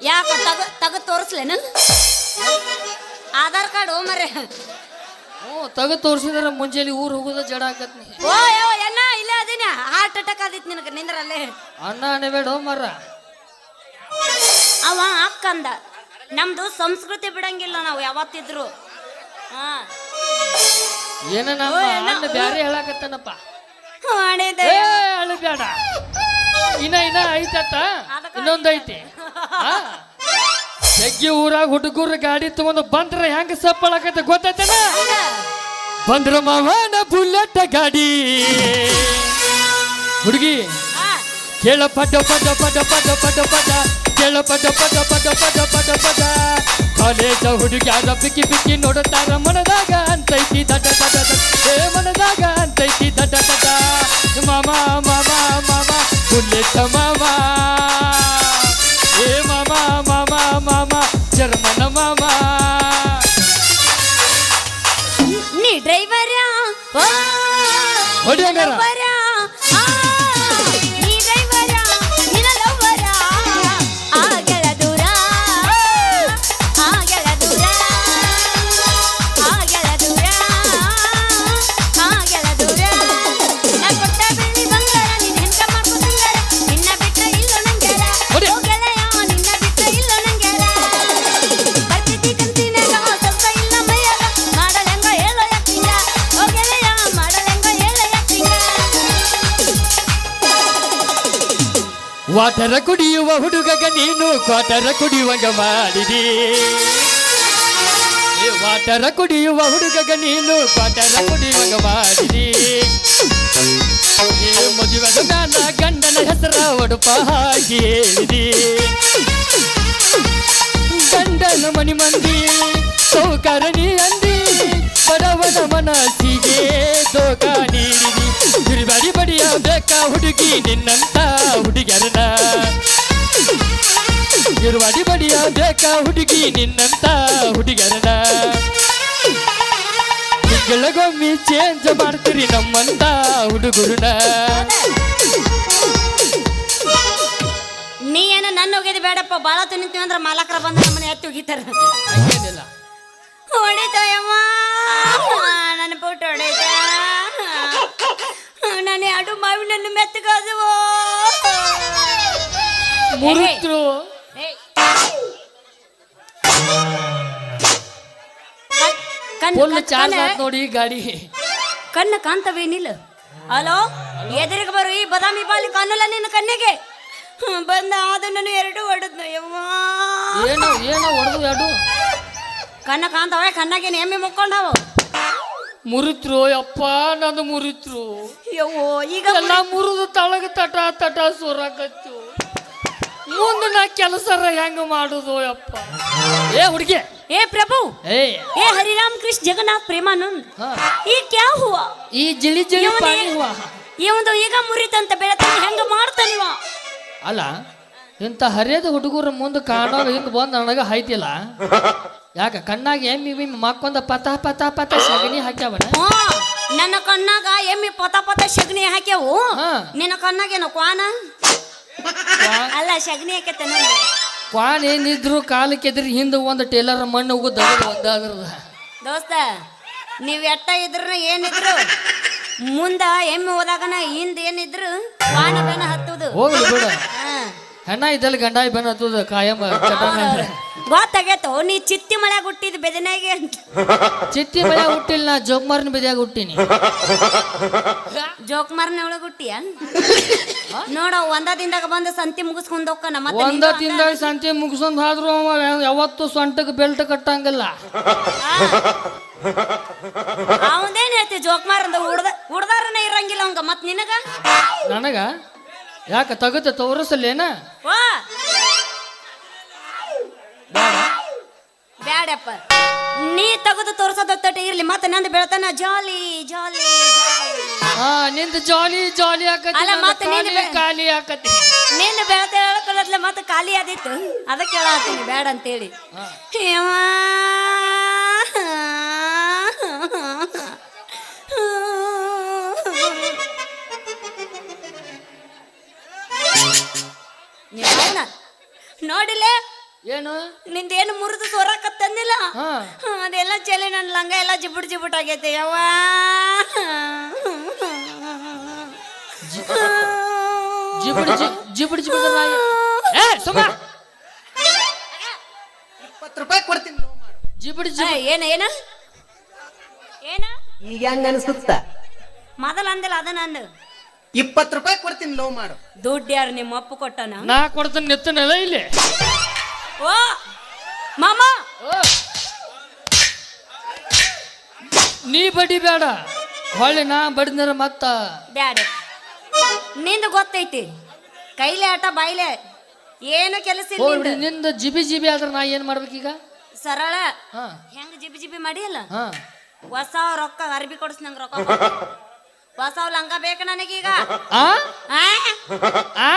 ಯಾಕ ತಗ ತಗ ನನ್ ಆಧಾರ್ ಕಾರ್ಡ್ ಓ ಮರೆ ಹ್ಞೂ ತಗ ತೋರ್ಸಿದ್ರ ಮುಂಜಾನೆ ಊರು ಹೋಗೋದ ಜಡ ಆಕತ್ನಿ ಓ ಯೋ ಎನ್ನ ಇಲ್ಲೇ ಅದೀನಿ. ಹಾರ್ಟ್ ಅಟ್ಯಾಕ್ ಆದಿತ್ತು ನಿನಗೆ ನಿಂದ್ರಲ್ಲೇ. ಅನ್ನ ಓ ಮರ ಅವ ಅಕ್ಕಂದ ನಮ್ದು ಸಂಸ್ಕೃತಿ ಬಿಡಂಗಿಲ್ಲ ನಾವು ಯಾವತ್ತಿದ್ರು. ಹಾ. ಏನ ನಮ್ಮ ಅಣ್ಣ ಬ್ಯಾರೆ ಹೇಳಕತ್ತನಪ್ಪ. ಮಾಡಿದೆ ಏ ಅಳು ಬೇಡ ಇನ್ನ ಇನ್ನ ಐತತ್ತ ಇನ್ನೊಂದ್ ಐತಿ. ಆ? ಜಗ್ಗಿ ಊರಾಗ ಹುಡುಗರು ಗಾಡಿ ತಗೊಂಡು ಬಂದ್ರೆ ಹೆಂಗ ಸಪ್ಪಳಕತ್ತ ಗೊತ್ತೈತನ? ಬಂದ್ರ ಮಾವನ ಬುಲೆಟ್ ಗಾಡಿ. ಹುಡುಗಿ ಕೇಳ ಪದ ಪದ ಪದ ಪದ ಪದ ಪದ. ಕೇಳ ಪದ ಪದ ಪದ ಪದ ಪದ ಪದ. ಕಾಲೇಜ ಹುಡುಗ್ಯಾರ ಬಿಕ್ಕಿ ಬಿಕ್ಕಿ ನೋಡುತ್ತಾರ ಮನದಾಗ ಅಂತೈತಿ ದಡ್ಡ ದಡ ದಡ. ಏ ಮನದಾಗ ಅಂತೈತಿ ದಡ ದಡ. ಮಾಮ ಮಾಮ ಮಾಮ. ಬುಲೆಟ್ ಮಾಮ ಏ ಮಾಮ ಮಾಮ ಮಾಮ ಜರ್ಮನ ಮಾಮ ನೀ ಡ್ರೈವರ ಹೊಡಿ ಹಂಗಾರ. ವಾಟರ ಕುಡಿಯುವ ಹುಡುಗಗ ನೀನು ಕ್ವಾಟರ ಕುಡಿಯುವಂಗ ಮಾಡಿದಿ. ವಾಟರ ಕುಡಿಯುವ ಹುಡುಗಗ ನೀನು ಕ್ವಾಟರ ಕುಡಿಯುವಂಗ ಮಾಡಿದಿ. ಮದುವೆದ ಮ್ಯಾಲ ಗಂಡನ ಹೆಸರ ಒಡಪ ಹಾಕಿ ಗಂಡನ ಮನಿ ಮಂದಿ ಸೌಕರಣಿ ಅಂದಿ. ಬಡವನ ಮನಸ್ಸಿಗೆ ದೋಖ ನೀಡಿದಿ. ಬಿರಿಬಡಿ ಬಡಿಯ ಬೇಕಾ ಹುಡುಗಿ? ನಿನ್ನಂತ ಹುಡುಗರನ ಬಿರುವಾಡಿ ಬಡಿಯ ಬೇಕಾ ಹುಡುಗಿ? ನಿನ್ನಂತ ಹುಡುಗರನ ತಿಂಗಳಿಗೊಮ್ಮೆ ಚೇಂಜ್ ಮಾಡ್ತೀರಿ ನಮ್ಮಂತ ಹುಡುಗರನ ನೀ ಏನ ನನ್ನ ಹೋಗಿದ್ ಬೇಡಪ್ಪ. ಬಾಳ ತಿನ್ನಿತೀವಿ ಅಂದ್ರೆ ಮಾಲಕರ ಬಂದು ನಮ್ಮನೆ ಎತ್ತಿ ಹೋಗಿತಾರ ಹೊಡಿತಾಯಮ್ಮ. ನನ್ನ ಪುಟ್ಟ ಹೊಡಿತ ನಾನು ಮಾವಿನನ್ನು ಮಾವಿ ನನ್ನ ಮೆತ್ತಗಾದವು ನೋಡಿ ಗಾಡಿ. ಕಣ್ಣ ಕಾಂತವೇನಿಲ್ಲ ಹಲೋ? ಎದುರಿಗೆ ಬರು ಈ ಬದಾಮಿ ಬಾಲಿ ಕಾಣಲ್ಲ ನಿನ್ನ ಕಣ್ಣಿಗೆ? ಬಂದ ಅದನ್ನು ನಾನು ಎರಡು ಹೊಡೆದ್ನು ಏನೋ ಏನೋ ಹೊಡೆದು ಎರಡು. ಕಣ್ಣ ಕಾಂತವ ಕಣ್ಣಾಗೇನು ಎಮ್ಮೆ ಮುಕ್ಕೊಂಡವು. ಮುರಿತ್ರು ಅಪ್ಪ ನಂದು ಮುರಿತ್ರು. ಯವ್ವೋ ಈಗ ಎಲ್ಲ ಮುರಿದು ತಳಗ ತಟ ತಟ ಸೋರಾಕತ್ತು ಮುಂದೆ ನಾ ಕೆಲಸರ ಹೆಂಗ ಮಾಡುದು ಅಪ್ಪ ಏ ಹುಡುಗಿ. ಏ ಪ್ರಭು. ಏ. ಏ ಹರಿರಾಮ್ ಕೃಷ್ಣ ಜಗನ್ನಾಥ್ ಪ್ರೇಮಾನಂದ್. ಹಾ. ಈ ಕ್ಯಾ ಹೂವ? ಈ ಜಿಳಿ ಜಿಳಿ ಪಾನಿ ಹೂವ. ಇವಂದು ಈಗ ಮುರಿತಂತ ಬೆಳತಾನೆ ಹೆಂಗ ಮಾಡ್ತಾನಿವ ಅಲ್ಲ ಇಂತ ಹರಿಯದ ಹುಡುಗರ ಮುಂದೆ ಕಾಣೋ ಹಿಂದ್ ಬಂದು ನನಗ ಹೈತಿಲ್ಲ ಯಾಕ ಕಣ್ಣಾಗ ಎಮ್ಮಿ ಬಿಮ್ಮಿ ಮಕ್ಕೊಂದ ಪತ ಪತ ಪತ ಸಗಣಿ ಹಾಕ್ಯಾವನ? ಹ್ಞೂ. ನನ್ನ ಕಣ್ಣಾಗ ಎಮ್ಮಿ ಪತ ಪತ ಶಗ್ನಿ ಹಾಕ್ಯಾವು. ನಿನ್ನ ಕಣ್ಣಾಗೇನು ಕ್ವಾನ? ಅಲ್ಲ ಶಗ್ನಿ ಹಾಕತ್ತೆ ನಂಗೆ ಕ್ವಾನ್ ಏನಿದ್ರು ಕಾಲಕ್ಕೆದ್ರಿ ಹಿಂದೆ ಒಂದು ಟೇಲರ್ ಮಣ್ಣು ಹೋಗು ದಗದ ದೋಸ್ತ ನೀವು ಎಟ್ಟ ಇದ್ರು ಏನಿದ್ರು ಮುಂದ ಎಮ್ಮೆ ಹೋದಾಗನ ಹಿಂದ ಏನಿದ್ರು ಕ್ವಾನ ಬೆನ ಹತ್ತುದು. ಹೋಗ್ಲಿ ಬಿಡ. ಹೆಣ್ಣ ಇದ್ದಲ್ಲಿ ಗಂಡ ಹತ್ತದ ಕಾಯಂ ಚಟನ ಗೊತ್ತಾಗೈತೋ ನೀ ಚಿತ್ತಿ ಮಳೆ ಹುಟ್ಟಿದ ಬೆದನೆಗೆ ಅಂತ. ಚಿತ್ತಿ ಮಳೆ ಹುಟ್ಟಿಲ್ಲ ನಾ ಜೋಗ್ಮಾರ್ನ ಬಿದ್ಯಾಗ ಹುಟ್ಟಿನಿ. ಜೋಕ್ಮಾರ್ನ ಒಳಗೆ ಹುಟ್ಟಿಯ? ನೋಡ ಒಂದ ದಿನದಾಗ ಬಂದು ಸಂತಿ ಮುಗಿಸ್ಕೊಂಡು ಹೋಗ ನಮ್ಮ ಒಂದ ತಿಂದಾಗ ಸಂತಿ ಮುಗಿಸ್ಕೊಂಡು ಆದ್ರೂ ಅವ ಯಾವತ್ತೂ ಸೊಂಟಕ್ಕೆ ಬೆಲ್ಟ್ ಕಟ್ಟಂಗಿಲ್ಲ. ಅವಂದೇನ್ ಹೇಳ್ತಿ ಜೋಕ್ಮಾರ್ ಅಂದ ಹುಡ್ದ ಹುಡ್ದಾರನ ಇರಂಗಿಲ್ಲ ಅವಂಗ ಮತ್ ನಿನಗ? ನನಗ? ಯಾಕ ತಗದ ತೋರಿಸಲೇನ ಬ್ಯಾಡಪ್ಪ. ನೀ ತಗದ ತೋರಿಸೋದ ತಟ್ಟೆ ಇರ್ಲಿ ಮತ್ತೆ ನಂದು ಬೆಳತನ ಜಾಲಿ ಜಾಲಿ ಹಾ ನಿಂದ ಜಾಲಿ ಜಾಲಿ ಆಕತಿ ಅಲ್ಲ, ನಂದು ಮತ್ತೆ ನೀನು ಖಾಲಿ ಬೆ- ಖಾಲಿ ಆಕತಿ. ನಿನ್ನ ಬೆಳತ ಹೇಳ್ಕೊಳ್ಳೋದ್ಲೆ ಮತ್ತೆ ಖಾಲಿ ಆದಿತ್ತು. ಅದಕ್ಕೆ ಹೇಳತ್ತೀನಿ ಬ್ಯಾಡ ಅಂತೇಳಿ. ಯವ್ವಾ. ನೀವ್ ಏನು? ನಿಂದ ಏನು ನಿಂದೇನು ಮುರಿದು ಸೋರಾಕತ್ತಂದಿಲ್ಲ ಅದೆಲ್ಲ ಚೆಲ್ಲಿ ನನ್ನ ಲಂಗ ಎಲ್ಲ ಜಿಬುಟ್ ಜಿಬುಟ್ ಆಗೈತೆ ಯವ್ವ. ಜಿಬುಡಿ ಜಿ- ಜಿಬುಡಿ ಜಿಬುಡಿ ಏ ಸುಮ್ಮ. ಇಪ್ಪತ್ತು ರೂಪಾಯಿ ಕೊಡ್ತೀನಿ ಲೋ ಮಾಡು. ಜಿಬುಡಿ ಏ, ಜಿಬುಡಿ. ಏನ ಏನ? ಏನ? ಈಗ ಹೆಂಗ ಅನ್ಸುತ್ತ? ಮೊದಲ ಅಂದಿಲ್ಲ ಅದನ್ನ ಅಂದು. ಇಪ್ಪತ್ತು ರೂಪಾಯಿ ಕೊಡ್ತೀನಿ ಲವ್ ಮಾಡು. ದುಡ್ಡು ಯಾರು ನಿಮ್ಮ ಅಪ್ಪ ಕೊಟ್ಟನ? ನಾ ಕೊಡ್ತೀನಿ ನೆತ್ತನಲ್ಲ ಇಲ್ಲಿ. ಓ ಮಾಮ! ಓ. ನೀ ಬಡಿ ಬೇಡ. ಹೊಳ್ಳಿ ನಾ ಬಡಿದ್ರೆ ಮತ್ತ. ಬ್ಯಾಡ. ನಿಂದು ಗೊತ್ತೈತಿ. ಕೈಲೆ ಆಟ ಬಾಯ್ಲೆ. ಏನು ಕೆಲಸ ಇಲ್ಲ ನಿಂದು. ನಿಂದ ಜಿಬಿ ಜಿಬಿ ಆದ್ರೆ ನಾ ಏನ್ ಮಾಡ್ಬೇಕೀಗ ಸರಳ. ಹಾ. ಹೆಂಗ್ ಜಿಬಿ ಜಿಬಿ ಮಾಡಿಯಲ್ಲ? ಅಲ್ಲ ಹೊಸ ರೊಕ್ಕ ಅರ್ಬಿ ಕೊಡಿಸ್ ನಂಗೆ ರೊಕ್ಕ ಹೊಸ ಲಂಗ ಬೇಕು ನನಗೀಗ. ಆ? ಆ? ಆ?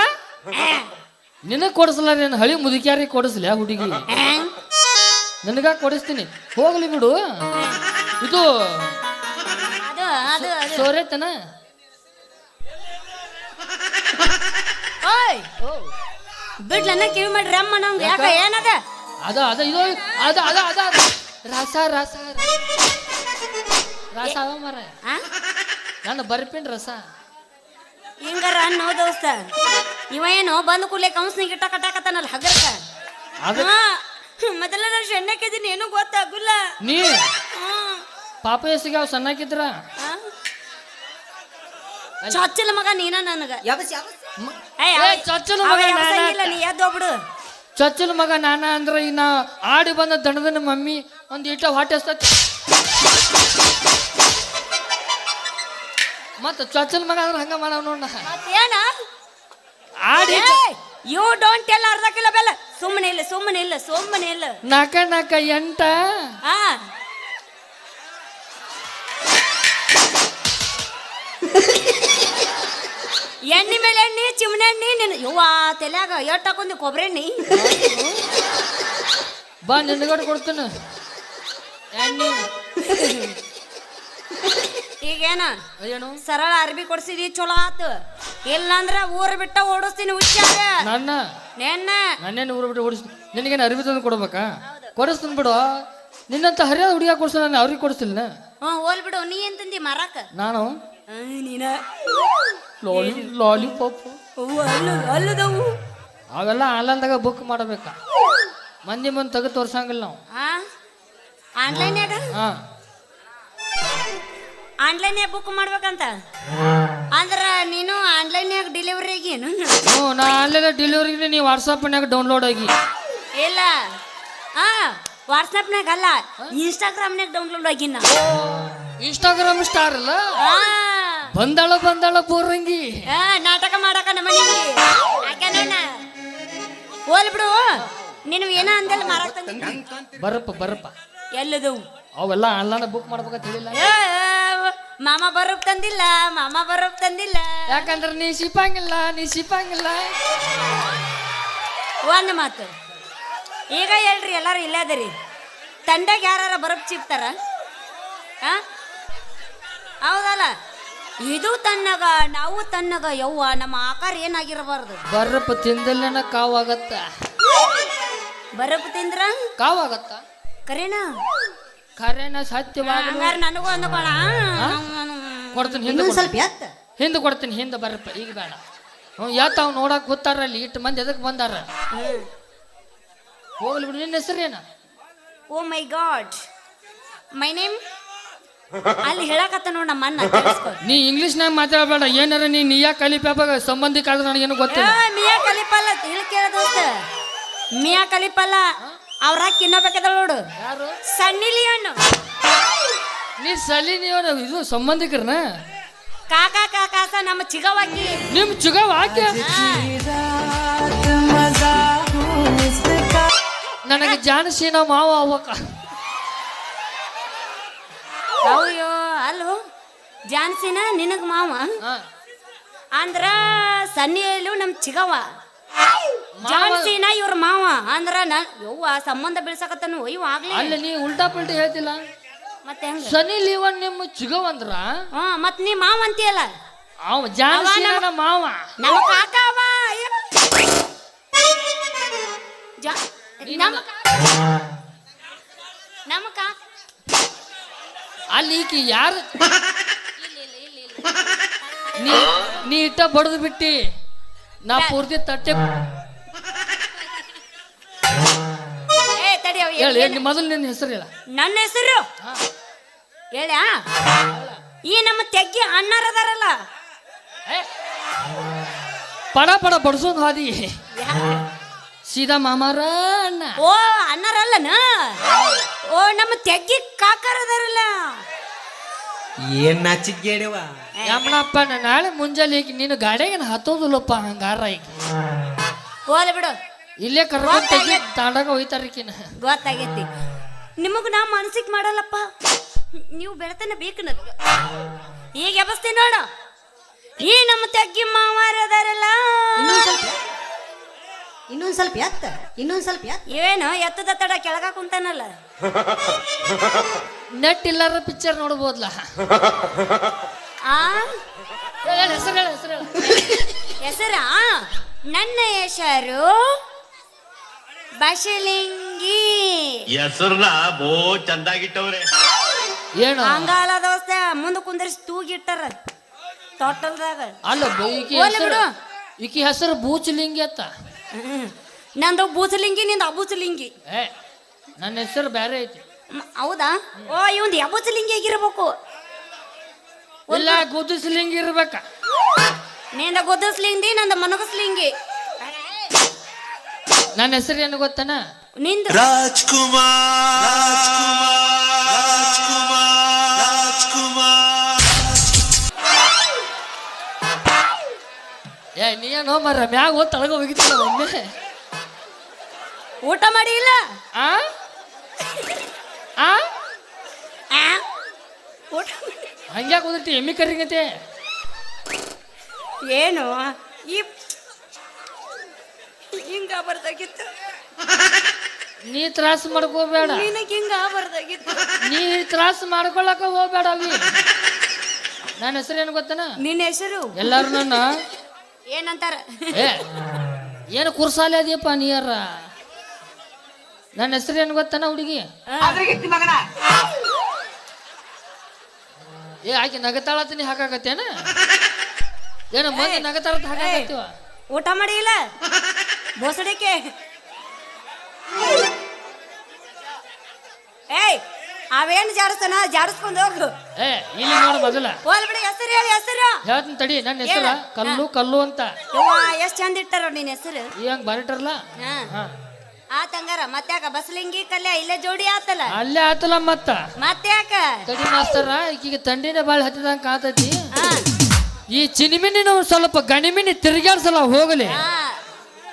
ನಿನಗ್ ಕೊಡಿಸಲ್ಲ ನೀನು ಹಳಿ ಮುದುಕ್ಯಾರಿಗೆ ಕೊಡಿಸ್ಲಿ ಆ ಹುಡುಗಿ? ಆ? ನಿನಗ ಕೊಡಿಸ್ತೀನಿ. ಹೋಗ್ಲಿ ಬಿಡು. ಇದು ಅದು ಅದು ಅದು. ಸೋರೇತನ? ಓಯ್! ಬಿಡ್ಲನ್ನ ಕಿವಿ ಮಾಡಿ ರಮ್ಮ ನಂಗೆ ಯಾಕ ಏನದ? ಅದ ಅದ ಇದು ಅದ ಅದ ಅದ. ಅದ. ರಸ ರಸ. ರಸ ಅವ ಮರ. ಆ? ನನ್ನ ಬರ್ಪಿನ್ ರಸ. ಹಿಂಗಾರ ಅನ್ನೋ ದೋಸ್ತ ಇವ ಏನು ಬಂದು ಕೂಡ್ಲೆ ಕೌನ್ಸ್ನಿಗೆ ಇಟ್ಟ ಕಟ್ಟಾಕತ್ತಾನಲ್ಲ ಹಗರ್ಕ ಅದ ಮೊದಲ ನಾನು ಸಣ್ಣಕ್ಕಿದ್ದೀನಿ ಏನೂ ಗೊತ್ತಾಗುಲ್ಲ. ನೀ? ಹ್ಮ್. ಪಾಪ ಎಸಿಗೆ ಅವ್? ಚೊಚ್ಚಲ ಮಗ ನೀನ ನನಗ. ಮ- ಏಯ್, ಏ, ಚೊಚ್ಚಲ ಅವ ಮಗ ಯಾವ ನಾನ ಸಂಗಿಲ್ಲ, ನೀ ಎದ್ದು ಬಿಡು ಚೊಚ್ಚಲ ಮಗ ನಾನ ಅಂದ್ರ ಇನ್ನ ಆಡಿ ಬಂದ ದಣದನ ಮಮ್ಮಿ ಒಂದ್ ಇಟ್ಟ ಹೊಟ್ಟೆ ಹಸ್ತತಿ ಮತ್ತ ಚೊಚ್ಚಲ್ ಮಗ ಆದ್ರೆ ಹಂಗ ಮಾಡವ್ ನೋಡ ಮತ್ತೇನ? ಆಡಿ. ಯು ಡೋಂಟ್ ಟೆಲ್ ಅರ್ಧ ಕಿಲೋ ಬೆಲ್ಲ. ಸುಮ್ಮನೆ ಇಲ್ಲ ಸುಮ್ಮನೆ ಇಲ್ಲ ಸುಮ್ಮನೆ ಇಲ್ಲ ನಾಕ ನಾಕ ಎಂಟ. ಹಾ. ಎಣ್ಣೆ ಮೇಲೆ ಎಣ್ಣೆ ಚಿಮಣೆ ಎಣ್ಣೆ ನಿನ್ನ ಯುವ ತಲೆಯಾಗ ಎಟ್ಟು ಹಾಕೊಂಡಿ ಕೊಬ್ಬರಿ ಎಣ್ಣೆ? ಬಾ ನಿನ್ಗಡೆ ಕೊಡ್ತೀನಿ. ಎಣ್ಣೆ. ಈಗೇನ? ಏನು ಸರಳ ಅರ್ಬಿ ಕೊಡ್ಸಿದಿ ಚಲೋ ಆತು. ಇಲ್ಲಾಂದ್ರ ಊರ್ ಬಿಟ್ಟ ಓಡಿಸ್ತೀನಿ ಹುಚ್ಚಾಗ ನನ್ನ? ನೆನ್ನ? ನನ್ನೇನು ಊರು ಬಿಟ್ಟು ಓಡಿಸ್ತೀನಿ ನಿನಗೇನು ಅರ್ಬಿ ತಂದು ಕೊಡ್ಬೇಕಾ? ಕೊಡಿಸ್ತೀನಿ ಬಿಡು. ನಿನ್ನಂತ ಹರಿಯಾದ ಹುಡುಗ ಕೊಡ್ಸ ನಾನು ಅವ್ರಿಗೆ ಕೊಡಿಸ್ತಿಲ್ಲ ಹಾಂ ಹೋಲ್ ಬಿಡು. ನೀ ಎಂತಂದಿ ಮರಾಕ? ನಾನು? ನೀನ? ಲಾಲಿ ಲಾಲಿಪಾಪ್. ಅಲ್ಲ ಅಲ್ಲದವು ಅವೆಲ್ಲ ಆನ್ಲೈನ್ದಾಗ ಬುಕ್ ಮಾಡಬೇಕಾ? ಮಂದಿ ಮುಂದೆ ತೆಗೆದು ತೋರ್ಸಂಗಿಲ್ಲ ನಾವು. ಆನ್ಲೈನ್ ಆನ್ಲೈನ್ಯಾಗ ಹಾಂ ಆನ್ಲೈನ್ಯಾಗ ಬುಕ್ ಮಾಡ್ಬೇಕಂತ? ಅಂದ್ರ ನೀನು ಆನ್ಲೈನ್ಯಾಗ ಡೆಲಿವರಿಗೆ ಏನು? ಹ್ಞೂ ನಾ ಆನ್ಲೈನ್ ಡೆಲಿವರಿಗೆ ನೀವು ವಾಟ್ಸಪ್ನ್ಯಾಗ ಡೌನ್ಲೋಡ್ ಆಗಿ. ಇಲ್ಲ. ಹಾ ವಾಟ್ಸಪ್ನಾಗ ಅಲ್ಲ ಇನ್ಸ್ಟಾಗ್ರಾಮ್ನಾಗ ಡೌನ್ಲೋಡ್ ಆಗಿನ ಇನ್ಸ್ಟಾಗ್ರಾಮ್ ಸ್ಟಾರ್ ಅಲ್ಲ? ಬಂದಾಳ ಬಂದಾಳ ಬೋರಂಗಿ ಆ, ನಾಟಕ ಮಾಡಕ ನಮ್ಮ ಹೋಲ್ ಬಿಡು. ನೀನು ಏನ ಅಂದಲ್ಲ ಮಾರಾಕ್ ತಂದಿ? ಬರಪ್ಪ ಬರಪ್ಪ. ಎಲ್ಲದವು ಅವೆಲ್ಲ ಆನ್ಲೈನ್ ಬುಕ್ ಮಾಡ್ಬೇಕಂತ ಹೇಳಿಲ್ಲ? ಏ, ಮಾಮ ಬರೋಕ್ ತಂದಿಲ್ಲ ಮಾಮ ಬರೋಕ್ ತಂದಿಲ್ಲ. ಯಾಕಂದ್ರೆ ನೀ ಸಿಪ್ಪಂಗಿಲ್ಲ ನೀ ಸಿಪ್ಪಂಗಿಲ್ಲ. ಒಂದು ಮಾತು. ಈಗ ಹೇಳ್ರಿ ಎಲ್ಲಾರು ಇಲ್ಲೇ ಅದರಿ. ತಂಡಾಗ ಯಾರು ಬರಕ್ ಚಿಪ್ತಾರ? ಆ? ಹೌದಲ್ಲ? ಇದು ತನ್ನಗ ನಾವು ತನ್ನಗ ಯವ್ವ ನಮ್ಮ ಆಕಾರ ಏನಾಗಿರಬಾರ್ದು? ಬರ್ರಪ್ಪ ತಿಂದಲ್ಲೇನ ಕಾವಾಗತ್ತ? ಬರಪ್ ತಿಂದ್ರ? ಕಾವಾಗತ್ತ? ಕರೇನಾ? ಖರೇನ ಸತ್ಯವಾದ ಹಂಗಾರ ನನಗೂ ಅಂದ್ಕೊಳ ಕೊಡ್ತೀನಿ ಹಿಂದೆ ಇನ್ನೊಂದ್ ಸ್ವಲ್ಪ ಎತ್ತ. ಹಿಂದೆ ಕೊಡ್ತೀನಿ ಹಿಂದೆ ಬರಪ್ಪ ಈಗ ಬೇಡ. ಹ್ಞೂ ಯಾತ ಅವ್ನು ನೋಡಕ್ ಗೊತ್ತಾರ ಅಲ್ಲಿ ಇಟ್ಟು ಮಂದಿ ಎದಕ್ಕೆ ಬಂದಾರ? ಹೋಗ್ಲಿ ಬಿಡಿ ನಿನ್ನ ಹೆಸರೇನ? Oh my god. My name? ಅಲ್ಲಿ ಹೇಳಕತ್ತ ನೋಡ್ ನಮ್ಮ ಅಣ್ಣ ಕೇಳಿಸ್ಕೊ. ನೀ ಇಂಗ್ಲೀಷ್ನಾಗ ಮಾತಾಡಬೇಡ ಏನಾರ ನೀ ನೀಯಾ ಕಲಿಪಾಗ ಸಂಬಂಧಿಕ ಆದ್ರೆ ನನಗೇನು ಗೊತ್ತಿಲ್ಲ. ಮಿಯಾ ಕಲಿಪಲ್ಲ ತಿಳಿ ಕೇಳ ದೋಸ್ತ. ಮಿಯಾ ಕಲಿಪಲ್ಲ. ಅವ್ರ ಕಿನ್ನಬೇಕದ ನೋಡು. ಯಾರು? ಸಣ್ಣಿಲಿ ನೀ ಸಲಿ ನೀವು ಇದು ಸಂಬಂಧಿಕರನ? ಕಾಕ ಕಾಕಾಸ ನಮ್ಮ ಚಿಗವಾಕಿ ನಿಮ್ ಚಿಗವಾಕಿ ನನಗೆ ಜಾನಸೀನ ಮಾವ ಅವಕ್ಕ ಅಯ್ಯೋ ಅಲ್ಲೋ ಜಾನ್ಸಿನ ನಿನಗೆ ಮಾವ. ಅಂದ್ರ ಸನ್ನಿಯಲ್ಲೂ ನಮ್ ಚಿಗವ ಜಾನ್ಸಿನ ಇವ್ರ ಮಾವ ಅಂದ್ರ ನನ್ ಯವ್ವ ಸಂಬಂಧ ಬೆಳ್ಸಕತ್ತನು ಅಯ್ಯೋ ಆಗ್ಲಿ. ಅಲ್ಲ ನೀ ಉಲ್ಟಾ ಪಲ್ಟಿ ಹೇಳ್ತಿಲ್ಲ? ಮತ್ತೆ ಹೆಂಗ? ಸನಿ ಲೀವನ್ ನಿಮ್ಮ ಚುಗವ್ ಅಂದ್ರ ಹಾ ಮತ್ ನೀ ಮಾವ ಅಂತೀಯಲ್ಲ? ಅವ ಜಾನಸೀನ ಮಾವ. ನಮ್ಮ ಕಾಕ ಅವ. ಜಾ ನಮಕ ನಮಕ ಅಲ್ಲಿ ಈಕಿ ಯಾರು ನೀ ನೀ ಇಟ್ಟ ಬಡದು ಬಿಟ್ಟಿ. ನಾ ಪೂರ್ತಿ ತಟ್ಟೆ ಏ ತಡಿ ಅವ್ ಹೇಳಿ ನಿಮ್ಮ ಮೊದಲು ನಿನ್ನ ಹೆಸರು ಹೇಳ. ನನ್ನ ಹೆಸರು? ಹೇಳ? ಈ ನಮ್ಮ ತೆಗ್ಗಿ ಅಣ್ಣರದಾರಲ್ಲ ಅದಾರಲ್ಲ. ಪಡ ಪಡ ಬಡ್ಸೋದು ಹಾದಿ. ಸೀದಾ ಮಾಮಾರ ಅಣ್ಣ. ಓ ಅಣ್ಣರಲ್ಲನ ಓ ನಮ್ಮ ತೆಗ್ಗಿ ಕಾಕರದಾರಲ್ಲ ಏನ್ ನಾಚಿಗೇಡಿವ ಯಮನಪ್ಪ ನಾಳೆ ಮುಂಜಾನೆ ಈಗ ನೀನು ಗಾಡಿಗೆ ಹತ್ತೋದಿಲ್ಲಪ್ಪ ಹಂಗಾರ ಈಗ. ಹೋಲ ಬಿಡು. ಇಲ್ಲೇ ಕರ್ಕೊಂಡು ತೆಗಿ ತಾಂಡಾಗ ಹೋಯ್ತಾರ ಈಕಿನ. ಗೊತ್ತಾಗೈತಿ. ನಿಮಗ ನಾ ಮನಸ್ಸಿಗೆ ಮಾಡಲ್ಲಪ್ಪ. ನೀವು ಬೆಳತನ ಬೇಕು ನನಗ. ಈಗ ಎಬಸ್ತೀನಿ ನೋಡು. ಈ ನಮ್ಮ ತಗ್ಗಿ ಮಾವಾರ ಅದಾರಲ್ಲ ಇನ್ನೊಂದ್ ಸ್ವಲ್ಪ ಎತ್ತ ಇನ್ನೊಂದ್ ಸ್ವಲ್ಪ ಎತ್ತ. ಏನು ಎತ್ತದ ತಡ ಕೆಳಗ ಕುಂತಾನಲ್ಲ? ನೆಟ್ ಇಲ್ಲಾರ ಪಿಕ್ಚರ್ ನೋಡ್ಬೋದ್ಲ? ಆ? ಹೇಳ ಹೆಸರು ಹೇಳ ಹೆಸರು ಹೇಳ. ಹೆಸರ? ನನ್ನ ಹೆಸರು ಬಶಲಿಂಗಿ ಹೆಸರ್ನ ಬೋ ಚಂದಾಗಿಟ್ಟವ್ರೆ. ಏನು? ಹಂಗಾಲ ದೋಸ್ತ ಮುಂದೆ ಕುಂದರ್ಸಿ ತೂಗಿಟ್ಟಾರ ತೋಟಲ್ದಾಗ ಅಲ್ಲ ಬ- ಈಕಿ ಹೆಸರು ಬಿಡು. ಈಕಿ ಹೆಸರು ಬೂಚಲಿಂಗಿ ಅತ್ತ. ನಂದು ಬೂಸಲಿಂಗಿ ನಿಂದ ಅಬೂಸಲಿಂಗಿ ಏ ನನ್ನ ಹೆಸರು ಬೇರೆ ಐತಿ. ಮ್, ಹೌದಾ? ಓ ಇವಂದು ಅಬೂಸಲಿಂಗಿ ಆಗಿರ್ಬೇಕು. ಇಲ್ಲ ಗುದ್ದಿಸ್ಲಿಂಗಿ ಇರ್ಬೇಕ. ನಿಂದ ಗುದ್ದಸ್ಲಿಂಗಿ ನಂದ ಮನಗಸ್ಲಿಂಗಿ. ನನ್ನ ಹೆಸರು ಏನು ಗೊತ್ತನ? ನಿಂದು ರಾಜ್ಕುಮಾರ್. ರಾಜ್ಕುಮಾರ್. ಏ ನೀನು ಮರ ಮ್ಯಾಗ ಹೋಗಿ ತಳಗ ಹೋಗಿದ್ದಿಲ್ಲ ಒಮ್ಮೆ ಊಟ ಮಾಡಿ ಇಲ್ಲ? ಆ? ಆ? ಊಟ ಹಂಗ್ಯಾಕೆ ಹೋದಿರ್ತಿ ಎಮ್ಮಿ ಕರಿಗತೆ ಏನು? ಈ ಹಿಂಗ ಬರ್ದಾಗಿತ್ತು. ನೀ ತ್ರಾಸ ಮಾಡ್ಕೋಬೇಡ. ನಿನಗೆ ಹಿಂಗ ಬರ್ದಾಗಿತ್ತು. ನೀ ತ್ರಾಸ ಮಾಡ್ಕೊಳಕ ಹೋಗ್ಬೇಡ ಅವಿ. ನನ್ನ ಹೆಸರು ಏನು ಗೊತ್ತನ? ನಿನ್ನ ಹೆಸರು? ಎಲ್ಲಾರು ನನ್ನ ಏನಂತಾರ? ಏ ಏನು ಕುರ್ಸಾಲೆ ಅದೀಯಪ್ಪ ನೀಯರ ನನ್ನ ಹೆಸರು ಏನು ಗೊತ್ತನ ಹುಡುಗಿ? ಏ ಆಕೆ ನಗತಾಳತ್ತೀನಿ ಹಾಕಾಕತ್ತೇನ? ಏನ ಮಂದಿ ನಗತಾಳ ಹಾಕಾಕತ್ತೀವ? ಊಟ ಮಾಡಿ ಇಲ್ಲ? ಬೋಸಡಿಕೆ? ಅವೇನು ಜಾಡಿಸ್ತಾನ ಜಾಡಿಸ್ಕೊಂಡು ಹೋಗು. ಏ ಇಲ್ಲಿ ನೋಡು ಮೊದಲ. ಹೋಲ್ ಬಿಡಿ ಹೆಸರು ಹೇಳಿ ಹೆಸರು. ಹೇಳ್ತೀನಿ ತಡಿ ನನ್ನ ಹೆಸರು ಕಲ್ಲು ಕಲ್ಲು ಅಂತ. ಯವ್ವ ಎಷ್ಟು ಚಂದ ಇಟ್ಟಾರ ನಿನ್ನ ಹೆಸರು. ಇವಾಗ ಹಂಗ್ ಬರಿಟ್ರಲ್ಲ? ಹಾ. ಆತಂಗಾರ ಮತ್ತ್ಯಾಕ ಬಸಲಿಂಗಿ ಕಲ್ಯ ಇಲ್ಲೇ ಜೋಡಿ ಆತಲ್ಲ? ಅಲ್ಲೇ ಆತಲ್ಲ ಮತ್ತ. ಮತ್ತ್ಯಾಕ? ತಡಿ ಮಾಸ್ತರ ಈಗ ತಂಡಿನ ಬಾಳ ಹತ್ತಿದಂಗ ಕಾತೈತಿ ಹಾ. ಈ ಚಿನಿಮಿನಿ ನಾವು ಸ್ವಲ್ಪ ಗಣಿಮಿನಿ ತಿರುಗಾಡ್ಸಲ್ಲ ಹೋಗಲಿ. ಹಾ.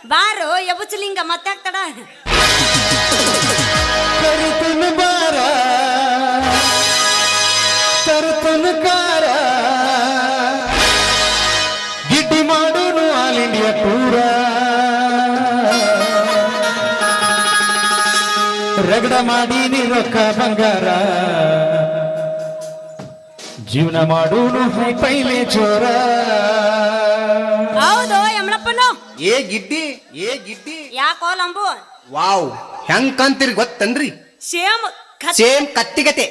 ಬಾರು ಯಬುಚಲಿಂಗ ಮತ್ತ್ಯಾಕ ತಡ. ರಗಡ ಮಾಡೀನಿ ರೊಕ್ಕ ಬಂಗಾರ. ಜೀವನ ಮಾಡೋನು ಹೈ ಪೈಲೆ ಚೋರ ಹೌದು ಯಮಳಪ್ಪನು ಏ ಗಿಡ್ಡಿ ಏ ಗಿಡ್ಡಿ. ಯಾಕೋ ಲಂಬು? ವಾವ್ ಹೆಂಗ್ ಕಂತೀರಿ ಗೊತ್ತನ್ರಿ? Same same ಕತ್ತಿಗತೆ.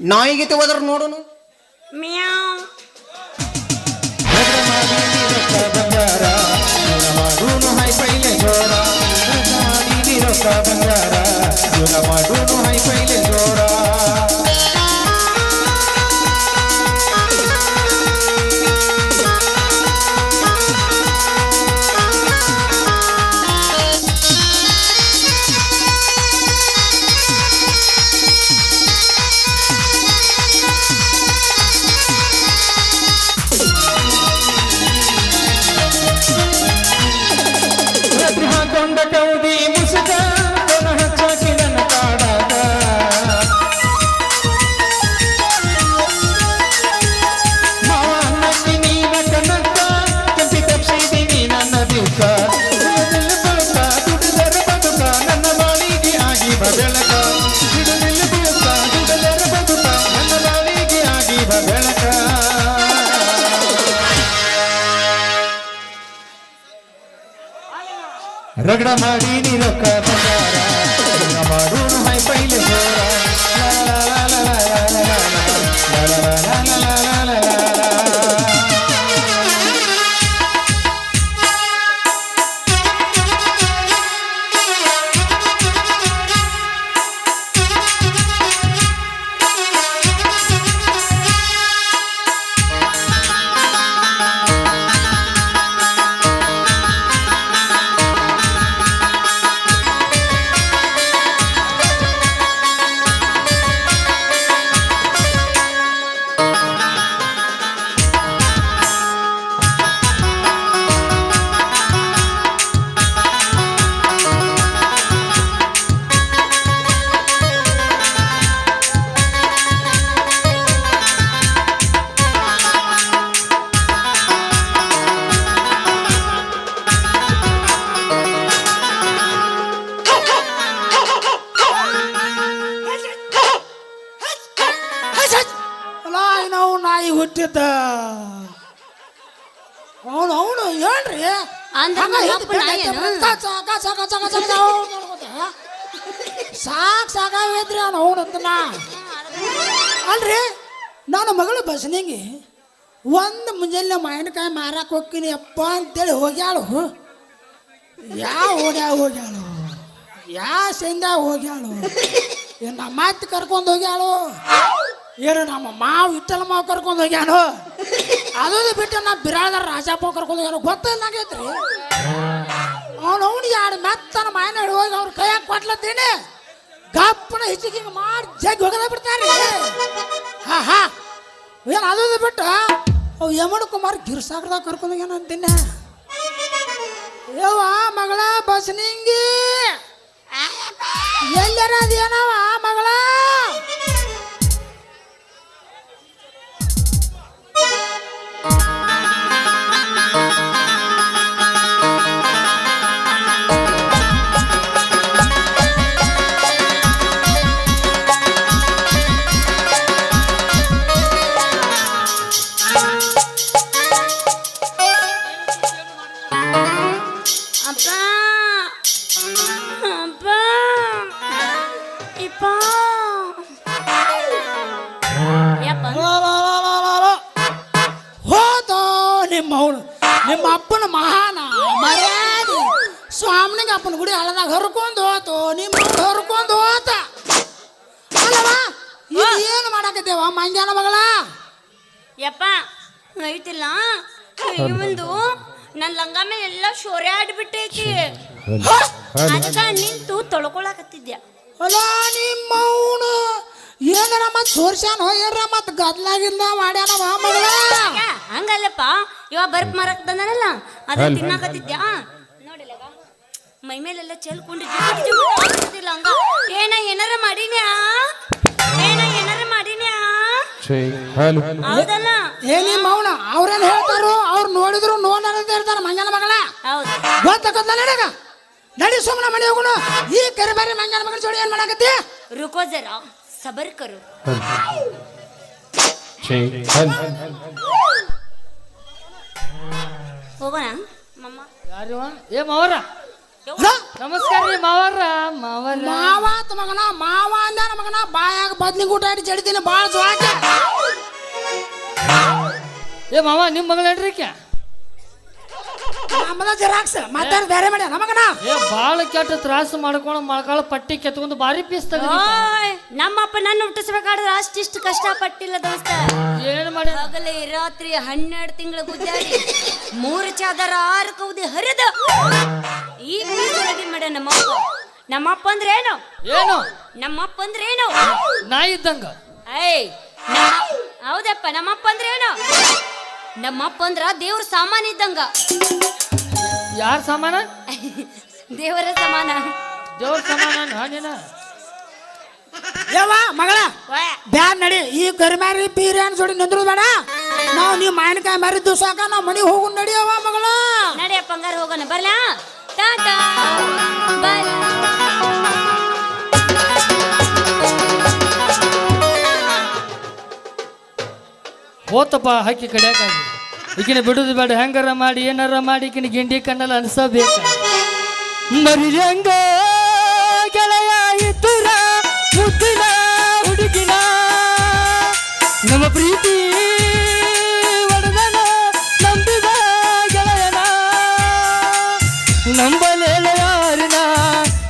ನಾಯಿಗತೆ ಹೋದ್ರ ನೋಡೋನು? ಮ್ಯಾವ್. ಬಂಗಾರ. কেউ Maria. ಅಂದ್ರೆ ನನ್ನ ಅಪ್ಪನ ಏನು? ಸಾಕ್ ಸಾಕಾಗೈತ್ರಿ ಅವ್ನು ಅಲ್ರಿ ನನ್ನ ಮಗಳು ಬಸ್ನಿಗೆ ಒಂದು ಮುಂಜಾನೆ ಮಾವಿನಕಾಯಿ ಮಾರಕ್ಕೆ ಹೋಗ್ತೀನಿ ಅಪ್ಪ ಅಂತೇಳಿ ಹೋಗ್ಯಾಳು ಯಾವ ಓಡ್ಯಾಳ ಹೋಗ್ಯಾಳು ಯಾ ಸೆಂದ ಹೋಗ್ಯಾಳು ಏನು ನಮ್ಮ ಅತ್ತೆ ಕರ್ಕೊಂಡು ಹೋಗ್ಯಾಳು ಏನು ನಮ್ಮ ಮಾವು ಇಟ್ಟಲ ಮಾವು ಕರ್ಕೊಂಡು ಹೋಗ್ಯಾಳು ಅದು ಬಿಟ್ಟು ನಾ ಬಿರಾದ ರಾಜಪ್ಪ ಕರ್ಕೊಂಡು ಹೋಗ್ಯಾನು. ಗೊತ್ತಿಲ್ಲಾಗೈತ್ರಿ ಅವನು ಅವ್ನು ಎರಡು ಮೆತ್ತನ ಮಾಯನ ಹಿಡಿ ಹೋಗಿ ಅವ್ರ ಕೈಯಾಗ ಕೊಟ್ಲತ್ತೀನಿ. ಗಪ್ಪನ ಹೆಚ್ಚಿಗೆ ಮಾಡಿ ಜಗ್ಗಿ ಹೋಗದ ಬಿಡ್ತಾರೆ. ಹಾ ಹಾ. ಏನು ಅದು ಬಿಟ್ಟು ಅವು ಯಮಣ ಕುಮಾರ್ ಗಿರ್ಸಾಗ್ರದಾಗ ಕರ್ಕೊಂಡು ಏನಂತೀನಿ ಯವ್ವ ಮಗಳ ಬಸ್ನಿಂಗಿ. ಎಲ್ಲರ ಅದೇನವ ಮಗಳ? ಮಾಡಾಕತ್ತೇವ ಮಂಜಾನ ಮಗಳ? ಯಪ್ಪ ಐತಿಲ್ಲ ಇವಂದು ನನ್ನ ಲಂಗ ಮೇಲೆ ಎಲ್ಲ ಶೋರೆ ಆಡ್ಬಿಟ್ಟೈತಿ ಅದಕ್ಕ ನಿಂತು ತೊಳ್ಕೊಳಕತ್ತಿದ್ಯ? ಅಲ್ಲ ನಿಮ್ಮ ಅವನು. ಏನಾರ ಮತ್ತೆ ಸೋರ್ಸ್ಯಾನ ಹೋಗ್ಯಾರ ಮತ್ತೆ ಗದ್ಲಾಗಿಲ್ಲ ಮಾಡ್ಯಾನವ ಮಗಳ? ಹಂಗಲ್ಲಪ್ಪ. ಇವ ಬರ್ಪ್ ಮರಕ್ ಬಂದಾನಲ್ಲ. ಅದ ತಿನ್ನಾಕತ್ತಿದ್ಯಾ? ನೋಡಿಲ್ಲ ಮೈ ಮೇಲೆಲ್ಲ ಚೆಲ್ಕೊಂಡು ಏನ ಏನಾರ ಮಾಡಿನ್ಯಾ? ಏನ ಶ್ರೀ ಹಲೋ ಹೌದಲ್ಲ? ಏನಿ ಮೌನ ಅವ್ರೇನ್ ಹೇಳ್ತಾರೋ ಅವ್ರು ನೋಡಿದ್ರು ನೋನ್ ಅನ್ನದೇ ಇರ್ತಾರ ಮಂಗನ ಮಗಳ. ಹೌದು. ಗೊತ್ತಾಗತ್ತಲ್ಲ ನಿನಗ? ನಡಿ ಸುಮ್ಮನೆ ಮನೆ ಹೋಗೋಣ. ಈ ಕರೆ ಕರಿಬಾರಿ ಮಂಗನ ಮಗಳ ಜೋಡಿ ಏನ್ ಮಾಡಾಕತ್ತಿ? ರುಕೋ ಜರಾ ಸಬರ್ ಕರು ಶ್ರೀ ಹಲೋ ಹೋಗೋಣ? ಮಮ್ಮ. ಯಾರು? ಏ ಮಾವರ? ನಮಸ್ಕಾರ ರೀ ಮಾವರ ಮಾವರ. ಮಾವ ಅಂತ ಮಗನ ಮಾವ ಅಂದ ಮಗನ ಬಾಯಾಗ ಬದ್ಲಿ ಊಟ ಆಡಿ ಜಡಿತೀನಿ ಬಾಳ ಜೋಳಕ್ಕೆ ಏ ಮಾವ ನಿಮ್ಮ ಮಗಳು ಹೇಳ್ರಿಕೆ ನಮ್ಮದ ಜೆರಾಕ್ಸ್ ಮಾತಾಡ ಬೇರೆ ಮಾಡ್ಯಾನ ನಮಗನ? ಏ ಭಾಳ ಕೆಟ್ಟ ತ್ರಾಸ ಮಾಡ್ಕೊಂಡು ಮಳಕಾಳ ಪಟ್ಟಿ ಕೆತ್ಕೊಂಡು ಬಾರಿ ಪೀಸ್ ತೆಗೆದಿ ಓಯ್ ನಮ್ಮಪ್ಪ ನನ್ನ ಹುಟ್ಟಿಸ್ಬೇಕಾದ್ರೆ ಅಷ್ಟಿಷ್ಟು ಕಷ್ಟಪಟ್ಟಿಲ್ಲ ದೋಸ್ತ. ಏನು ಮಾಡಿ? ಹಗಲಿ ರಾತ್ರಿ ಹನ್ನೆರಡು ತಿಂಗಳು ಗುದ್ದಾಡಿ ಮೂರು ಚಾದರ ಆರು ಕೌದಿ ಹರಿದ ಈ ಪೀಸೊಳಗೆ ಮಾಡ ನಮ್ಮಪ್ಪ. ನಮ್ಮಪ್ಪ ಅಂದ್ರೆ ಏನು? ಏನು? ನಮ್ಮಪ್ಪ ಅಂದ್ರೆ ಏನು? ನಾ ಇದ್ದಂಗ. ಏಯ್ ನಮ್ಮ- ಹೌದಪ್ಪ ನಮ್ಮಪ್ಪ ಅಂದ್ರೆ ಏನು? ನಮ್ಮಪ್ಪ ಅಂದ್ರ ದೇವ್ರ ಸಾಮಾನ್ ಇದ್ದಂಗ. ಯಾರ ಸಾಮಾನ? ದೇವರ ಸಮಾನ. ದೇವ್ರ ಸಮಾನ ನಾನೇನ? ಯವ್ವ ಮಗಳ ಬ್ಯಾನ್ ನಡಿ ಈ ಕರಿಮಾರಿ ಪೀರಿಯನ್ ಜೋಡಿ ನಿಂದ್ರು ಬೇಡ. ನಾವು ನೀವು ಮಾವಿನಕಾಯಿ ಮಾರಿ ದಿವ್ಸಾಕ ನಾವು ಮನೆ ಹೋಗು ನಡಿಯವ ಮಗಳ. ನಡಿಯಪ್ಪ ಹಂಗಾರ ಹೋಗೋಣ. ಬರ್ಲಾ? ಟಾಟಾ ಬಾಯ್ ಹೋತಪ್ಪ ಹಕ್ಕಿ ಕಡಿಯಾಕಾಗಿ ಈಕಿನ ಬಿಡುದು ಬೇಡ, ಹೆಂಗಾರ ಮಾಡಿ, ಏನಾರ ಮಾಡಿ ಈಕಿನ ಗಿಂಡಿ ಕಣ್ಣಲ್ಲಿ ಅನ್ಸಬೇಕು. ಮರಿಯಂಗ ಗೆಳೆಯ ಇದ್ದುರ, ಮುದ್ದಿನ ಹುಡುಗಿನ. ನಮ್ಮ ಪ್ರೀತಿ ಒಡೆದನ ನಂಬಿದ ಗೆಳೆಯನ. ನಂಬಲೇಳ ಯಾರನ,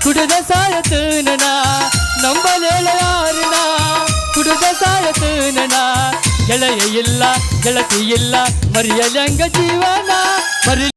ಕುಡಿದ ಸಾಯತು ನನ ನಂಬಲೇಳ ಯಾರನ, ಕುಡಿದ ಸಾಯತು ನನ ಗೆಳೆಯ ಇಲ್ಲ ಗೆಳತಿ ಇಲ್ಲ ಮರಿಯಲಂಗ ಜೀವನ ಮರಿ